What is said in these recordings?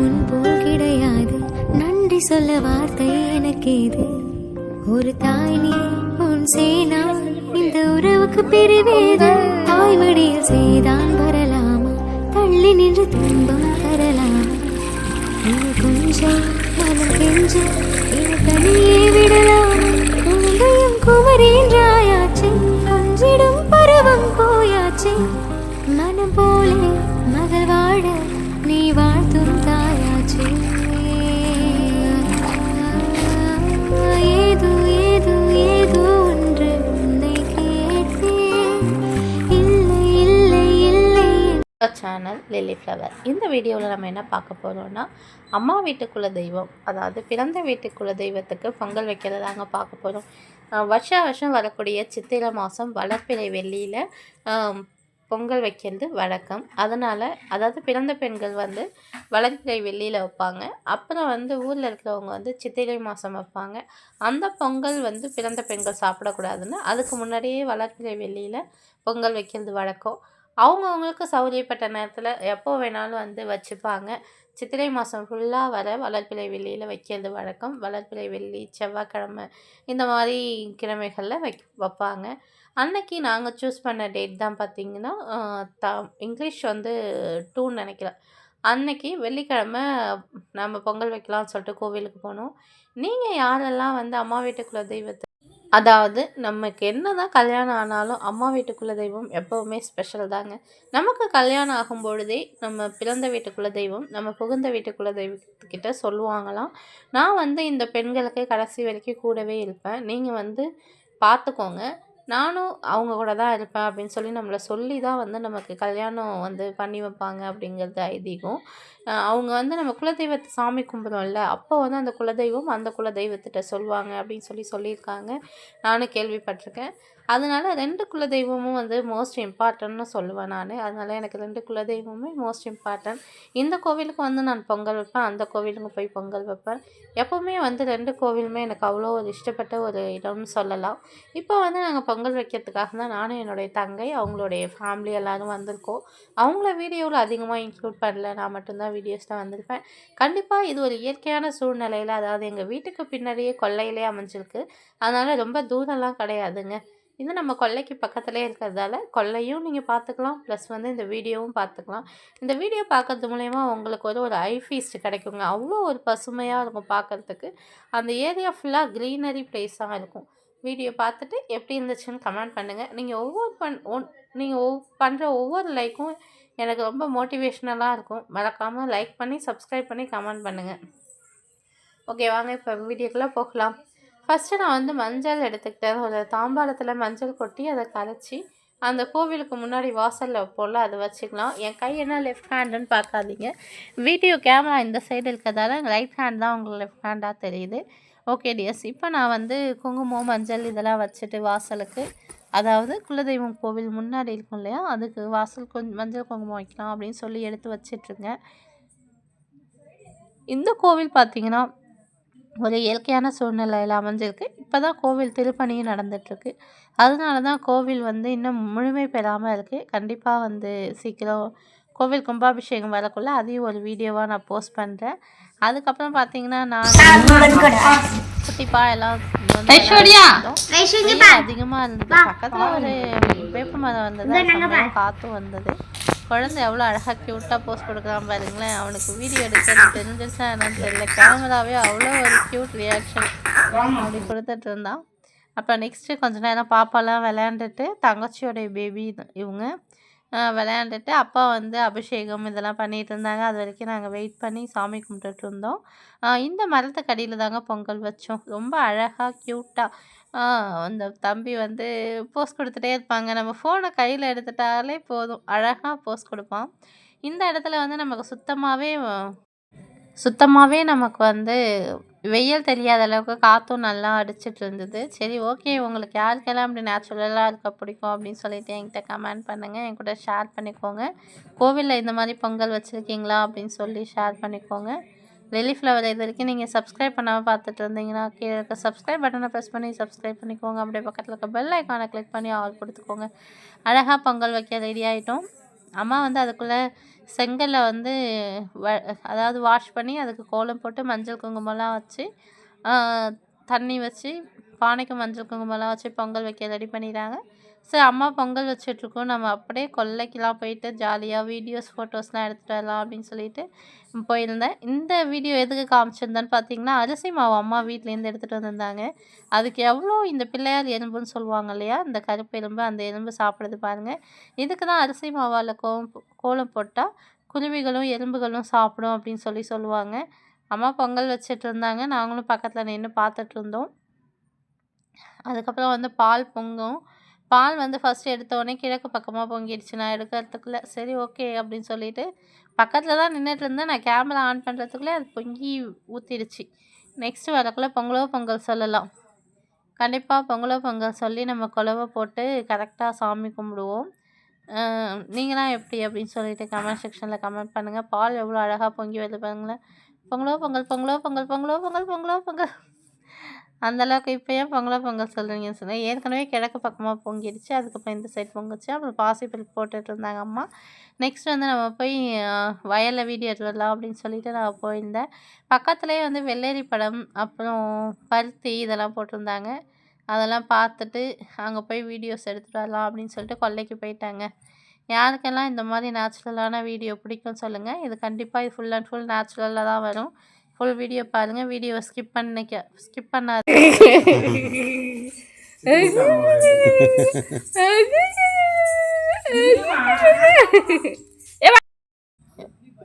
உன் போல் கிடையாது நன்றி சொல்ல வார்த்தை எனக்கு இது ஒரு தாய் நீ உன் சேனா இந்த உறவுக்கு பிரிவேது. தாய்மடியில் செய்தான் வரலாமா? தள்ளி நின்று துன்பம் தரலாமா? கொஞ்சம் மனம் கெஞ்ச தனியே விடலாம்? உங்களையும் குமரேன்றாயாச்சு கொஞ்சிடும் பருவம் போயாச்சு. மனம் போலே மகள் வாழ நீ வாழ்த்தும் சேனல் லில்லி ஃப்ளவர் இந்த வீடியோவில் நம்ம என்ன பார்க்க போகிறோம்னா அம்மா வீட்டு தெய்வம் அதாவது பிறந்த வீட்டு தெய்வத்துக்கு பொங்கல் வைக்கிறதாங்க பார்க்க போகிறோம் வருஷ வருஷம் வரக்கூடிய சித்திரை மாதம் வளர்ப்பிறை வெள்ளியில் பொங்கல் வைக்கிறது வழக்கம். அதனால் அதாவது பிறந்த பெண்கள் வந்து வளர்ப்பிறை வெள்ளியில் வைப்பாங்க. அப்புறம் வந்து ஊரில் இருக்கிறவங்க வந்து சித்திரை மாதம் வைப்பாங்க. அந்த பொங்கல் வந்து பிறந்த பெண்கள் சாப்பிடக்கூடாதுன்னு அதுக்கு முன்னாடியே வளர்ப்பிறை வெள்ளியில் பொங்கல் வைக்கிறது வழக்கம். அவங்கவுங்களுக்கு சௌகரியப்பட்ட நேரத்தில் எப்போ வேணாலும் வந்து வச்சுப்பாங்க. சித்திரை மாதம் ஃபுல்லாக வர வளர்ப்பிறை வெள்ளியில் வைக்கிறது வழக்கம். வளர்ப்பிறை வெள்ளி செவ்வாய்க்கிழமை இந்த மாதிரி கிழமைகளில் வை வைப்பாங்க. அன்னைக்கு நாங்கள் சூஸ் பண்ண டேட் தான் பார்த்திங்கன்னா த இங்கிலீஷ் வந்து டூன்னு நினைக்கிறேன். அன்னைக்கு வெள்ளிக்கிழமை நம்ம பொங்கல் வைக்கலாம்னு சொல்லிட்டு கோவிலுக்கு போனோம். நீங்கள் யாரெல்லாம் வந்து அம்மா வீட்டுக்குள்ள தெய்வத்தை அதாவது நமக்கு என்ன தான் கல்யாணம் ஆனாலும் அம்மா வீட்டு குலதெய்வம் எப்போவுமே ஸ்பெஷல் தாங்க. நமக்கு கல்யாணம் ஆகும் பொழுதே நம்ம பிறந்த வீட்டு குலதெய்வம் நம்ம புகுந்த வீட்டு தெய்வத்துக்கிட்ட சொல்லுவாங்களாம். நான் வந்து இந்த பெண்களுக்கு கடைசி வரைக்கும் கூடவே இருப்பேன். நீங்கள் வந்து பார்த்துக்கோங்க நானும் அவங்க கூட தான் இருப்பேன் அப்படின்னு சொல்லி நம்மளை சொல்லி தான் வந்து நமக்கு கல்யாணம் வந்து பண்ணி வைப்பாங்க அப்படிங்கிறது ஐதீகம். அவங்க வந்து நம்ம குலதெய்வத்தை சாமி கும்பிடுறோம்ல அப்போ வந்து அந்த குலதெய்வம் அந்த குலதெய்வத்திட்ட சொல்லுவாங்க அப்படின்னு சொல்லி சொல்லியிருக்காங்க. நானும் கேள்விப்பட்டிருக்கேன். அதனால ரெண்டு குலதெய்வமும் வந்து மோஸ்ட் இம்பார்ட்டன்ட்னு சொல்லுவேன் நான். அதனால எனக்கு ரெண்டு குலதெய்வமுமே மோஸ்ட் இம்பார்ட்டன்ட் இந்த கோவிலுக்கு வந்து நான் பொங்கல் வைப்பேன் அந்த கோவிலுக்கு போய் பொங்கல் வைப்பேன். எப்போவுமே வந்து ரெண்டு கோவிலுமே எனக்கு அவ்வளோ ஒரு இஷ்டப்பட்ட ஒரு இடம்னு சொல்லலாம். இப்போ வந்து நாங்கள் பொங்கல் வைக்கிறதுக்காக தான் நானும் என்னுடைய தங்கை அவங்களுடைய ஃபேமிலி எல்லோரும் வந்திருக்கோம். அவங்கள வீடியோவில் அதிகமாக இன்க்ளூட் பண்ணல. நான் மட்டும்தான் வீடியோஸில் வந்திருப்பேன். கண்டிப்பாக இது ஒரு இயற்கையான சூழ்நிலையில் அதாவது எங்கள் வீட்டுக்கு பின்னாடியே கொள்ளையிலே அமைஞ்சிருக்கு. அதனால் ரொம்ப தூரம்லாம் கிடையாதுங்க. இது நம்ம கொல்லைக்கு பக்கத்துலேயே இருக்கிறதால கொல்லையும் நீங்கள் பார்த்துக்கலாம் ப்ளஸ் வந்து இந்த வீடியோவும் பார்த்துக்கலாம். இந்த வீடியோ பார்க்கறது மூலயமா உங்களுக்கு ஒரு ஒரு ஐ ஃபீஸ்ட் கிடைக்குங்க. அவ்வளோ ஒரு பசுமையாக இருக்கும் பார்க்கறதுக்கு. அந்த ஏரியா ஃபுல்லாக க்ரீனரி ப்ளேஸாக இருக்கும். வீடியோ பார்த்துட்டு எப்படி இருந்துச்சுன்னு கமெண்ட் பண்ணுங்கள் நீங்கள் ஒவ்வொரு பண் ஒன் நீங்கள் ஒவ் பண்ணுற ஒவ்வொரு லைக்கும் எனக்கு ரொம்ப மோட்டிவேஷ்னலாக இருக்கும். மறக்காமல் லைக் பண்ணி சப்ஸ்கிரைப் பண்ணி கமெண்ட் பண்ணுங்கள் ஓகே வாங்க இப்போ வீடியோக்குள்ளே போகலாம். ஃபஸ்ட்டு நான் வந்து மஞ்சள் எடுத்துக்கிட்டேன். ஒரு தாம்பாளத்தில் மஞ்சள் கொட்டி அதை கரைச்சி அந்த கோவிலுக்கு முன்னாடி வாசலில் வைப்போம்ல அதை வச்சுக்கலாம். என் கை என்ன லெஃப்ட் ஹேண்டுன்னு பார்க்காதீங்க. வீடியோ கேமரா இந்த சைடு இருக்கிறதால ரைட் ஹேண்ட் தான் உங்களுக்கு லெஃப்ட் ஹேண்டாக தெரியுது. ஓகே டிஎஸ் இப்போ நான் வந்து குங்குமம் மஞ்சள் இதெல்லாம் வச்சுட்டு வாசலுக்கு அதாவது குலதெய்வம் கோவில் முன்னாடி இருக்கும் இல்லையா? அதுக்கு வாசல் கொஞ்சம் மஞ்சள் குங்குமம் வைக்கலாம் அப்படின்னு சொல்லி எடுத்து வச்சிட்ருங்க இந்த கோவில் பார்த்தீங்கன்னா ஒரு இயற்கையான சூழ்நிலையில் அமைஞ்சிருக்கு. இப்போ தான் கோவில் திருப்பணியும் நடந்துகிட்ருக்கு அதனால தான் கோவில் வந்து இன்னும் முழுமை பெறாமல் இருக்குது கண்டிப்பாக வந்து சீக்கிரம் கோவில் கும்பாபிஷேகம் வரக்குள்ள அதையும் ஒரு வீடியோவாக நான் போஸ்ட் பண்ணுறேன் அதுக்கப்புறம் பார்த்தீங்கன்னா நான் குட்டிப்பா எல்லாம் அதிகமாக இருந்தது. பக்கத்தில் ஒரு வேப்ப மரம் வந்தது காற்றும் வந்தது. குழந்தை எவ்வளோ அழகாக க்யூட்டாக போஸ்ட் கொடுக்குறான் பாருங்களேன். அவனுக்கு வீடியோ எடுக்க தெரிஞ்சிருச்சா என்னன்னு தெரியல. கேமராவே அவ்வளோ ஒரு க்யூட் ரியாக்ஷன் அப்படி கொடுத்துட்டு இருந்தான். அப்புறம் நெக்ஸ்ட்டு கொஞ்ச நேரம் பாப்பாலாம் விளையாண்டுட்டு தங்கச்சியோடைய பேபி இவங்க விளையாண்டுட்டு அப்பா வந்து அபிஷேகம் இதெல்லாம் பண்ணிட்டு இருந்தாங்க. அது வரைக்கும் நாங்கள் வெயிட் பண்ணி சாமி கும்பிட்டுட்டு இருந்தோம். இந்த மரத்துக்கு அடியில் தாங்க பொங்கல் வச்சோம். ரொம்ப அழகாக க்யூட்டாக அந்த தம்பி வந்து போஸ் கொடுத்துட்டே இருப்பாங்க. நம்ம ஃபோனை கையில் எடுத்துட்டாலே போதும். அழகாக போஸ் கொடுப்பான். இந்த இடத்துல வந்து நமக்கு சுத்தமாகவே சுத்தமாகவே நமக்கு வந்து வெயில் தெரியாத அளவுக்கு காற்றும் நல்லா அடிச்சிட்டு இருந்தது சரி ஓகே உங்களுக்கு யாருக்கெல்லாம் அப்படி நேச்சுரலாக இருக்க பிடிக்கும் அப்படின்னு சொல்லிட்டு என்கிட்ட கமெண்ட் பண்ணுங்கள் என் கூட ஷேர் பண்ணிக்கோங்க. கோவிலில் இந்த மாதிரி பொங்கல் வச்சுருக்கீங்களா அப்படின்னு சொல்லி ஷேர் பண்ணிக்கோங்க. லெலி ஃப்ளவர் இது வரைக்கும் நீங்கள் சப்ஸ்கிரைப் பண்ணாமல் பார்த்துட்டு இருந்தீங்கன்னா கீழே இருக்க சப்ஸ்கிரைப் பட்டனை ப்ரெஸ் பண்ணி சப்ஸ்கிரைப் பண்ணிக்கோங்க. அப்படியே பக்கத்தில் இருக்க பெல் ஐக்கானை கிளிக் பண்ணி ஆல் கொடுத்துக்கோங்க. அழகாக பொங்கல் வைக்க ரெடி ஆகிட்டோம் அம்மா வந்து அதுக்குள்ளே செங்கல்லை வந்து வ அதாவது வாஷ் பண்ணி அதுக்கு கோலம் போட்டு மஞ்சள் குங்குமம்லாம் வச்சு தண்ணி வச்சு பானைக்கு மஞ்சள் குங்குமம்லாம் வச்சு பொங்கல் வைக்க ரெடி பண்ணிடுறாங்க. சரி அம்மா பொங்கல் வச்சிட்ருக்கோம். நம்ம அப்படியே கொல்லைக்கெலாம் போயிட்டு ஜாலியாக வீடியோஸ் ஃபோட்டோஸ்லாம் எடுத்துகிட்டு வரலாம் அப்படின்னு சொல்லிட்டு போயிருந்தேன். இந்த வீடியோ எதுக்கு காமிச்சிருந்தேன்னு பார்த்தீங்கன்னா அரிசி மாவு அம்மா வீட்லேருந்து எடுத்துகிட்டு வந்திருந்தாங்க. அதுக்கு எவ்வளோ இந்த பிள்ளையார் எலும்புன்னு சொல்லுவாங்க இல்லையா? இந்த கருப்பு எலும்பு அந்த எலும்பு சாப்பிடுது பாருங்கள் இதுக்கு தான் அரிசி மாவால் கோலம் கோலம் போட்டால் குருவிகளும் எறும்புகளும் சாப்பிடும் அப்படின்னு சொல்லி சொல்லுவாங்க. அம்மா பொங்கல் வச்சுட்டு இருந்தாங்க நாங்களும் பக்கத்தில் நின்று பார்த்துட்டு இருந்தோம் அதுக்கப்புறம் வந்து பால் பொங்கும். பால் வந்து ஃபஸ்ட்டு எடுத்தோடனே கிழக்கு பக்கமாக பொங்கிடுச்சு. நான் எடுக்கிறதுக்குள்ளே சரி ஓகே அப்படின்னு சொல்லிட்டு பக்கத்தில் தான் நின்றுட்டு இருந்தேன். நான் கேமரா ஆன் பண்ணுறதுக்குள்ளே அது பொங்கி ஊற்றிடுச்சு நெக்ஸ்ட்டு வரக்குள்ளே பொங்கலோ பொங்கல் சொல்லலாம். கண்டிப்பாக பொங்கலோ பொங்கல் சொல்லி நம்ம குலவை போட்டு கரெக்டாக சாமி கும்பிடுவோம். நீங்களாம் எப்படி அப்படின்னு சொல்லிட்டு கமெண்ட் செக்ஷனில் கமெண்ட் பண்ணுங்கள் பால் எவ்வளோ அழகாக பொங்கி வருது பாருங்களேன். பொங்கலோ பொங்கல் பொங்கலோ பொங்கல் பொங்கலோ பொங்கல் பொங்கலோ பொங்கல். அந்தளவுக்கு இப்போ ஏன் பொங்கலோ பொங்கல் சொல்கிறீங்கன்னு சொன்னேன் ஏற்கனவே கிழக்கு பக்கமாக பொங்கிடுச்சு அதுக்கப்புறம் இந்த சைட் பொங்குச்சு அப்புறம் பாசிபிள் போட்டுட்டு இருந்தாங்க அம்மா. நெக்ஸ்ட் வந்து நம்ம போய் வயலில் வீடியோ எடுத்து வரலாம் அப்படின்னு சொல்லிட்டு நான் போயிருந்தேன். பக்கத்துலேயே வந்து வெள்ளரி படம் அப்புறம் பருத்தி இதெல்லாம் போட்டிருந்தாங்க. அதெல்லாம் பார்த்துட்டு அங்கே போய் வீடியோஸ் எடுத்துகிட்டு வரலாம் அப்படின்னு சொல்லிட்டு கொல்லைக்கு போயிட்டாங்க. யாருக்கெல்லாம் இந்த மாதிரி நேச்சுரலான வீடியோ பிடிக்கும் சொல்லுங்கள் இது கண்டிப்பாக இது ஃபுல் அண்ட் ஃபுல் நேச்சுரலாக தான் வரும். ஃபுல் வீடியோ பாருங்கள் வீடியோவை ஸ்கிப் பண்ணிக்க ஸ்கிப் பண்ணாது.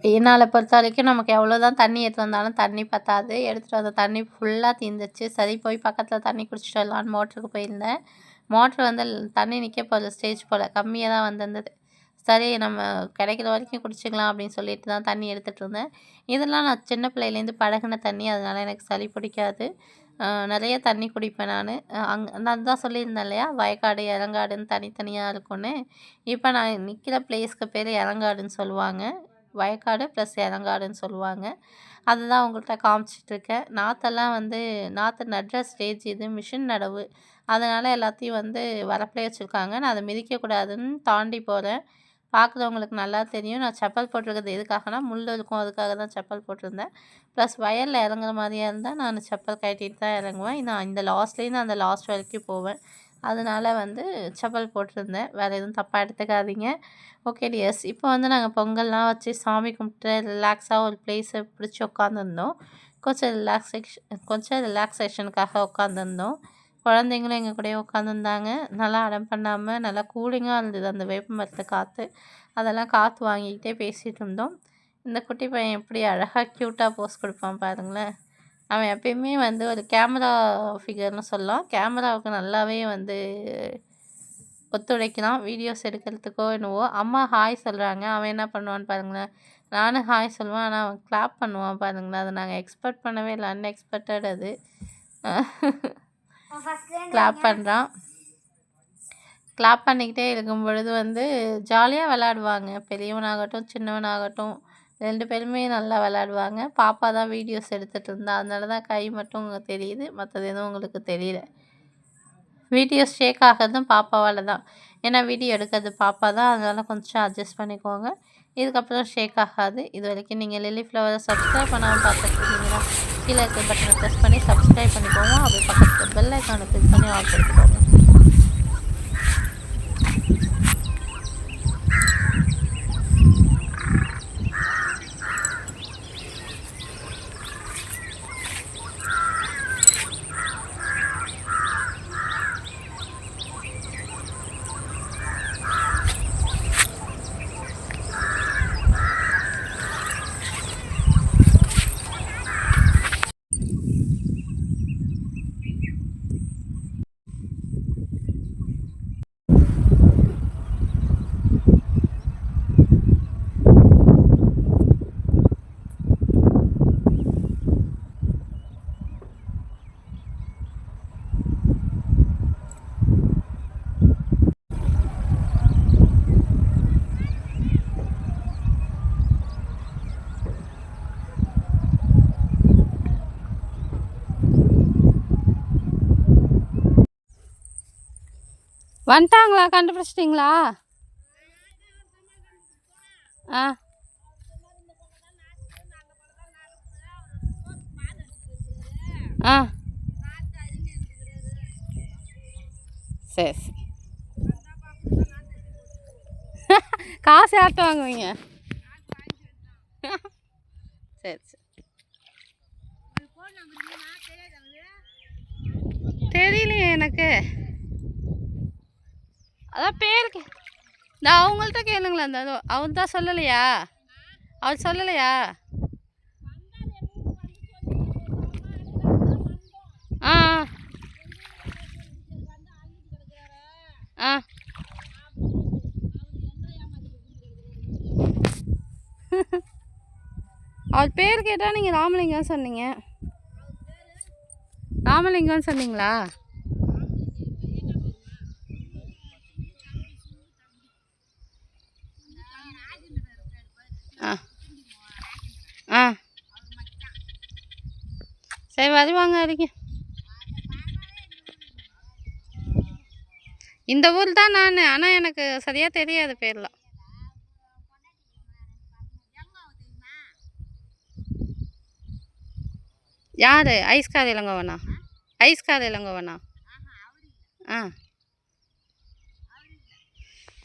என்னால் பொறுத்த வரைக்கும் நமக்கு எவ்வளோ தான் தண்ணி எடுத்து வந்தாலும் தண்ணி பத்தாது. எடுத்துகிட்டு வந்த தண்ணி ஃபுல்லாக தீர்ந்துச்சு சரி போய் பக்கத்தில் தண்ணி குடிச்சிட்டு வரலான்னு மோட்டருக்கு போயிருந்தேன். மோட்ரு வந்து தண்ணி நிற்க போகிற ஸ்டேஜ் போல் கம்மியாக தான் வந்திருந்தது. சரி நம்ம கிடைக்கிற வரைக்கும் குடிச்சிக்கலாம் அப்படின்னு சொல்லிட்டு தான் தண்ணி எடுத்துகிட்டு இருந்தேன். இதெல்லாம் நான் சின்ன பிள்ளையிலேருந்து பழகின தண்ணி அதனால் எனக்கு சளி பிடிக்காது. நிறைய தண்ணி குடிப்பேன் நான். அங்கே நான் தான் சொல்லியிருந்தேன் இல்லையா? வயக்காடு இளங்காடுன்னு தனித்தனியாக இருக்கும்னு. இப்போ நான் நிற்கிற பிளேஸ்க்கு பேர் இளங்காடுன்னு சொல்லுவாங்க. வயக்காடு ப்ளஸ் இளங்காடுன்னு சொல்லுவாங்க. அதுதான் உங்கள்கிட்ட காமிச்சிட்ருக்கேன். நாற்றெல்லாம் வந்து நாற்று நடுற ஸ்டேஜ் இது மிஷின் நடவு. அதனால் எல்லாத்தையும் வந்து வரப்பிலே வச்சுருக்காங்க. நான் அதை மிதிக்கக்கூடாதுன்னு தாண்டி போகிறேன் பார்க்குறவங்களுக்கு நல்லா தெரியும். நான் செப்பல் போட்டிருக்கிறது எதுக்காகனா முள் இருக்கும் அதுக்காக தான் செப்பல் போட்டிருந்தேன். ப்ளஸ் வயலில் இறங்குற மாதிரியா இருந்தால் நான் செப்பல் கட்டிட்டு தான் இறங்குவேன். நான் இந்த லாஸ்ட்லேருந்து அந்த லாஸ்ட் வரைக்கும் போவேன். அதனால வந்து செப்பல் போட்டிருந்தேன். வேறு எதுவும் தப்பாக எடுத்துக்காதீங்க. ஓகே டியர்ஸ் இப்போ வந்து நாங்கள் பொங்கல்லாம் வச்சு சாமி கும்பிட்டு ரிலாக்ஸாக ஒரு பிளேஸை பிடிச்சி உட்காந்துருந்தோம் கொஞ்சம் ரிலாக்ஸேஷன் கொஞ்சம் ரிலாக்ஸேஷனுக்காக உட்காந்துருந்தோம் குழந்தைங்களும் எங்கள் கூடயே உட்காந்துருந்தாங்க நல்லா அடம் பண்ணாமல் நல்லா கூலிங்காக இருந்தது அந்த வேப்ப மரத்து காற்று அதெல்லாம் காற்று வாங்கிக்கிட்டே பேசிகிட்டு இருந்தோம். இந்த குட்டி பையன் எப்படி அழகாக க்யூட்டாக போஸ் கொடுப்பான் பாருங்களேன். அவன் எப்பயுமே வந்து ஒரு கேமரா ஃபிகர்னு சொல்லலாம். கேமராவுக்கு நல்லாவே வந்து ஒத்துழைக்கிறான். வீடியோஸ் எடுக்கிறதுக்கோ என்னவோ. அம்மா ஹாய் சொல்கிறாங்க அவன் என்ன பண்ணுவான்னு பாருங்களேன். நானும் ஹாய் சொல்லுவேன். ஆனால் அவன் கிளாப் பண்ணுவான் பாருங்களேன். அதை நாங்கள் எக்ஸ்பெக்ட் பண்ணவே இல்லை. அன்எக்ஸ்பெக்டட் அது. கிளாப் பண்ணுறான் கிளாப் பண்ணிக்கிட்டே இருக்கும் பொழுது வந்து ஜாலியாக விளாடுவாங்க பெரியவனாகட்டும் சின்னவனாகட்டும் ரெண்டு பேருமே நல்லா விளாடுவாங்க பாப்பா தான் வீடியோஸ் எடுத்துகிட்டு இருந்தா. அதனால தான் கை மட்டும் உங்களுக்கு தெரியுது. மற்றது எதுவும் உங்களுக்கு தெரியல. வீடியோஸ் ஷேக் ஆகிறதும் பாப்பாவால் தான். ஏன்னா வீடியோ எடுக்கிறது பாப்பா தான். அதனால கொஞ்சம் அட்ஜஸ்ட் பண்ணிக்கோங்க. இதுக்கப்புறம் ஷேக் ஆகாது. இது வரைக்கும் நீங்கள் லில்லி ஃப்ளவரை சப்ஸ்கிரைப் பண்ணாமல் பார்த்துருக்கீங்களா கீழே இருக்க பட்டனை ப்ரெஸ் பண்ணி சப்ஸ்கிரைப் பண்ணிக்கோங்க. அப்படி பக்கத்தில் பெல் ஐக்கானை ப்ரெஸ் பண்ணி ஆர்டர் பண்ணிக்கோங்க. வந்துட்டாங்களா? கண்டுபிடிச்சிட்டிங்களா? ஆ. ஆ. சரி சரி. காசு யார்கிட்ட வாங்குவீங்க? சரி சரி. தெரியலையே எனக்கு. அதான் பேருக்கு நான் அவங்கள்ட்ட கேளுங்களேன் அந்த அவன் தான் சொல்லலையா? அவர் சொல்லலையா? ஆ ஆ. அவர் பேர் கேட்டால் நீங்கள் ராமலிங்கம் சொன்னீங்க. ராமலிங்கம்னு சொன்னீங்களா? ஆ. ஆ. சரி வருவாங்க அடிங்க. இந்த ஊர் தான் நான். ஆனால் எனக்கு சரியாக தெரியாது பேர்லாம். யார்? ஐஸ்கார் இளங்கோவனா? ஐஸ்கார் இளங்கோவனா? ஆ.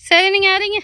சரி நீங்கள் அறிங்க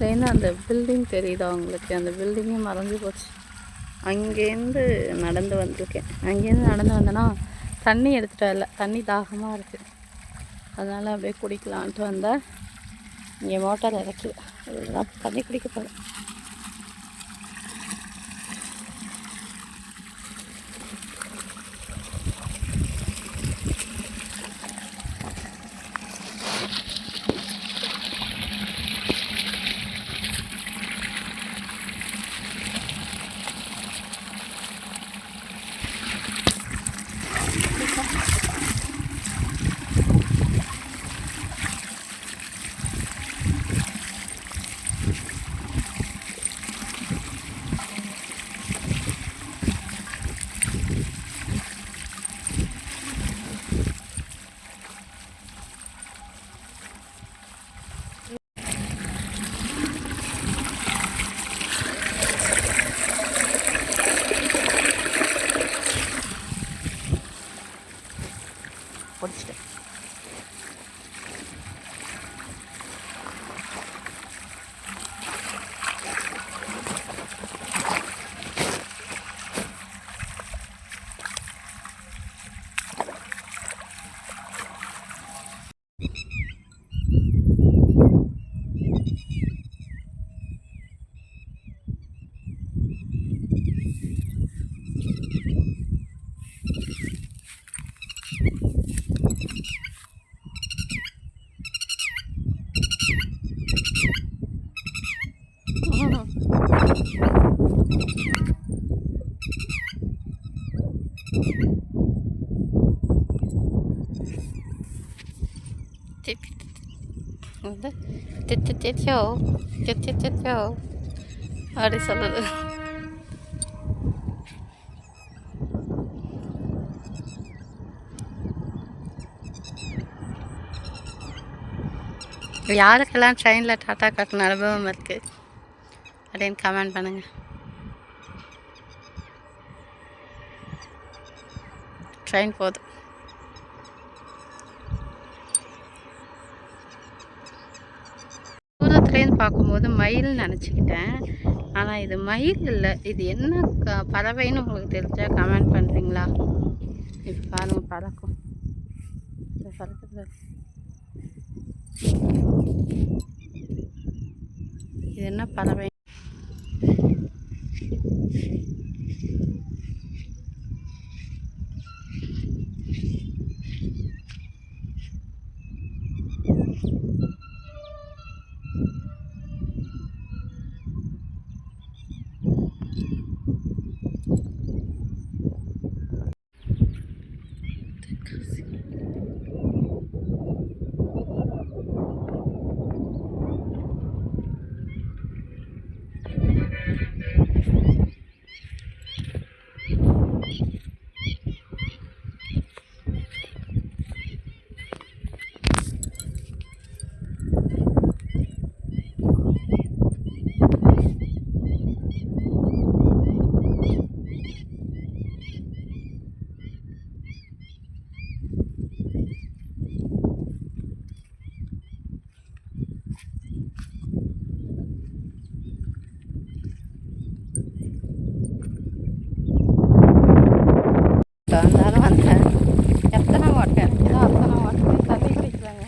ஃபஸ்ட்லேருந்து அந்த பில்டிங் தெரியுதா உங்களுக்கு? அந்த பில்டிங்கே மறைஞ்சு போச்சு. அங்கேருந்து நடந்து வந்திருக்கேன். அங்கேருந்து நடந்து வந்தேன்னா தண்ணி எடுத்துகிட்டு வரல தண்ணி தாகமாக இருக்குது அதனால் அப்படியே குடிக்கலான்ட்டு வந்தேன். இங்கே மோட்டார் இறக்கி இதெல்லாம் தண்ணி குடிக்க போகிறேன் பிடிச்சிட்டேன் வந்து திட்டு திட்டியோ அப்படி சொல்லுது யாருக்கெல்லாம் ட்ரெயினில் டாட்டா காட்டின அனுபவம் இருக்குது அப்படின்னு கமெண்ட் பண்ணுங்கள் ட்ரெயின் போதும் தூரத்துலேருந்து பார்க்கும்போது மயில் நினச்சிக்கிட்டேன். ஆனால் இது மயில் இல்லை. இது என்ன க பறவைன்னு உங்களுக்கு தெரிஞ்சால் கமெண்ட் பண்ணுறீங்களா இப்போ பாருங்க பறக்கும். இது என்ன பறவை வந்தாலும் வந்தேன் எத்தனை வாட்டர் ஏதோ அத்தனை வாட்டர் தண்ணி குடிக்கிறாங்க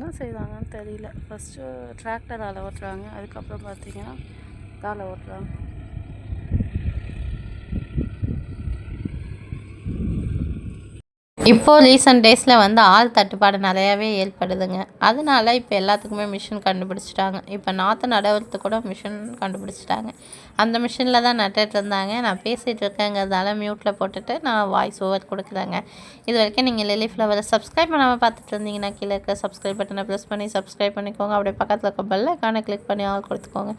என்ன செய்வாங்கன்னு தெரியல. ஃபஸ்ட்டு டிராக்டரால் ஓட்டுறாங்க. அதுக்கப்புறம் பார்த்தீங்கன்னா இதால் ஓட்டுறாங்க. இப்போது ரீசெண்ட் டேஸில் வந்து ஆள் தட்டுப்பாடு நிறையாவே ஏற்படுதுங்க. அதனால இப்போ எல்லாத்துக்குமே மிஷின் கண்டுபிடிச்சிட்டாங்க. இப்போ நாற்று நடவுறது கூட மிஷின் கண்டுபிடிச்சிட்டாங்க. அந்த மிஷினில் தான் நட்டுட்டு இருந்தாங்க. நான் பேசிகிட்டு இருக்கேங்கிறதால மியூட்டில் போட்டுட்டு நான் வாய்ஸ் ஓவர் கொடுக்குறேங்க. இது வரைக்கும் நீங்கள் லெலி ஃப்ளவரை சப்ஸ்கிரைப் பண்ணாமல் பார்த்துட்டு இருந்தீங்கன்னா கீழே இருக்க சப்ஸ்கிரைப் பட்டனை ப்ரெஸ் பண்ணி சப்ஸ்கிரைப் பண்ணிக்கோங்க. அப்படியே பக்கத்தில் இருக்க பெல் ஐக்கானை கிளிக் பண்ணி ஆள் கொடுத்துக்கோங்க.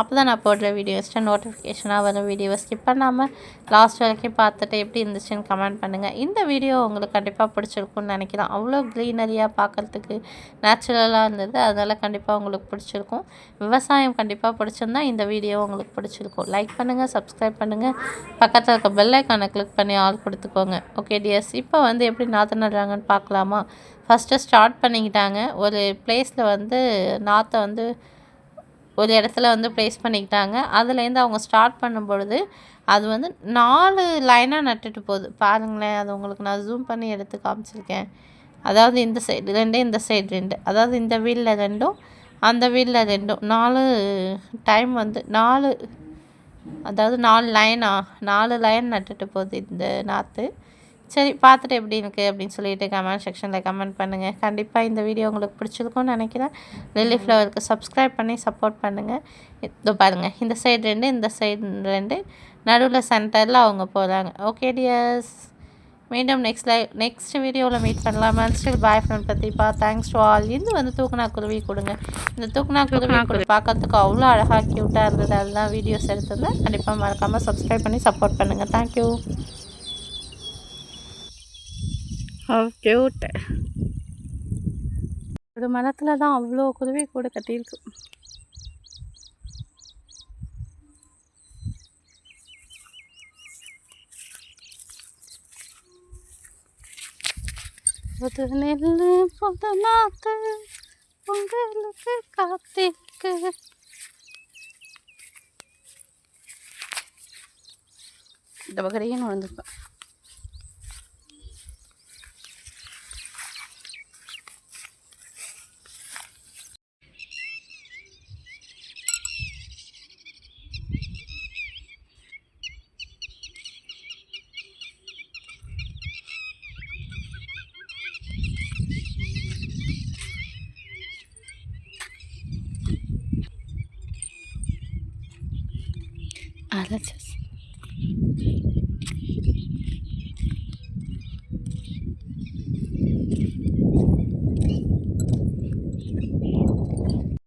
அப்போ தான் நான் போடுற வீடியோஸ்ட்டு நோட்டிஃபிகேஷனாக வரும். வீடியோவை ஸ்கிப் பண்ணாமல் லாஸ்ட் வரைக்கும் பார்த்துட்டு எப்படி இருந்துச்சுன்னு கமெண்ட் பண்ணுங்கள் இந்த வீடியோ உங்களுக்கு கண்டிப்பாக பிடிச்சிருக்கும்னு நினைக்கிறேன். அவ்வளோ க்ரீனரியாக பார்க்குறதுக்கு நேச்சுரலாக இருந்தது. அதனால் கண்டிப்பாக உங்களுக்கு பிடிச்சிருக்கும். விவசாயம் கண்டிப்பாக பிடிச்சிருந்தா இந்த வீடியோ உங்களுக்கு பிடிச்சிருக்கும். லைக் பண்ணுங்கள் சப்ஸ்கிரைப் பண்ணுங்கள் பக்கத்தில் இருக்க பெல்லைக்கானை கிளிக் பண்ணி ஆள் கொடுத்துக்கோங்க. ஓகே டியர்ஸ் இப்போ வந்து எப்படி நாற்று நடுறாங்கன்னு பார்க்கலாமா ஃபஸ்ட்டு ஸ்டார்ட் பண்ணிக்கிட்டாங்க. ஒரு பிளேஸில் வந்து நாற்றை வந்து ஒரு இடத்துல வந்து ப்ளேஸ் பண்ணிக்கிட்டாங்க. அதுலேருந்து அவங்க ஸ்டார்ட் பண்ணும்பொழுது அது வந்து நாலு லைனாக நட்டுட்டு போகுது. பாருங்களேன் அது உங்களுக்கு நான் ஜூம் பண்ணி எடுத்து காமிச்சிருக்கேன். அதாவது இந்த சைடு ரெண்டு இந்த சைடு ரெண்டு. அதாவது இந்த வீலில் ரெண்டும் அந்த வீலில் ரெண்டும். நாலு டைம் வந்து நாலு அதாவது நாலு லைனா நாலு லைன் நட்டுட்டு போகுது இந்த நாற்று சரி பார்த்துட்டு எப்படி இருக்குது அப்படின்னு சொல்லிட்டு கமெண்ட் செக்ஷனில் கமெண்ட் பண்ணுங்கள் கண்டிப்பாக இந்த வீடியோ உங்களுக்கு பிடிச்சிருக்கும்னு நினைக்கிறேன். லில்லி ஃப்ளவருக்கு சப்ஸ்கிரைப் பண்ணி சப்போர்ட் பண்ணுங்கள் இதோ பாருங்கள் இந்த சைடு ரெண்டு இந்த சைடு ரெண்டு. நடுவில் சென்டரில் அவங்க போகிறாங்க ஓகே டியர்ஸ் மீண்டும் நெக்ஸ்ட் லைவ் நெக்ஸ்ட் வீடியோவில் மீட் பண்ணலாம்? Still boyfriend Pratheeba. Thanks to all இது வந்து தூக்குனா குருவி கொடுங்க. இந்த தூக்குனா குருவி கொடுங்க பார்க்கறதுக்கு அவ்வளோ அழகாக க்யூட்டாக இருந்தது. அதெல்லாம் வீடியோஸ் எடுத்திருந்தேன் கண்டிப்பாக மறக்காமல் சப்ஸ்கிரைப் பண்ணி சப்போர்ட் பண்ணுங்கள் தேங்க்யூ க்யூட் ஒரு மரத்தில் தான் அவ்வளோ குருவி கூட கட்டியிருக்கு. புது நெல்லு புது நாத்து உங்களுக்கு காத்திருக்கு. இந்த பக்கரையும் வந்திருப்பேன் அரைச்ச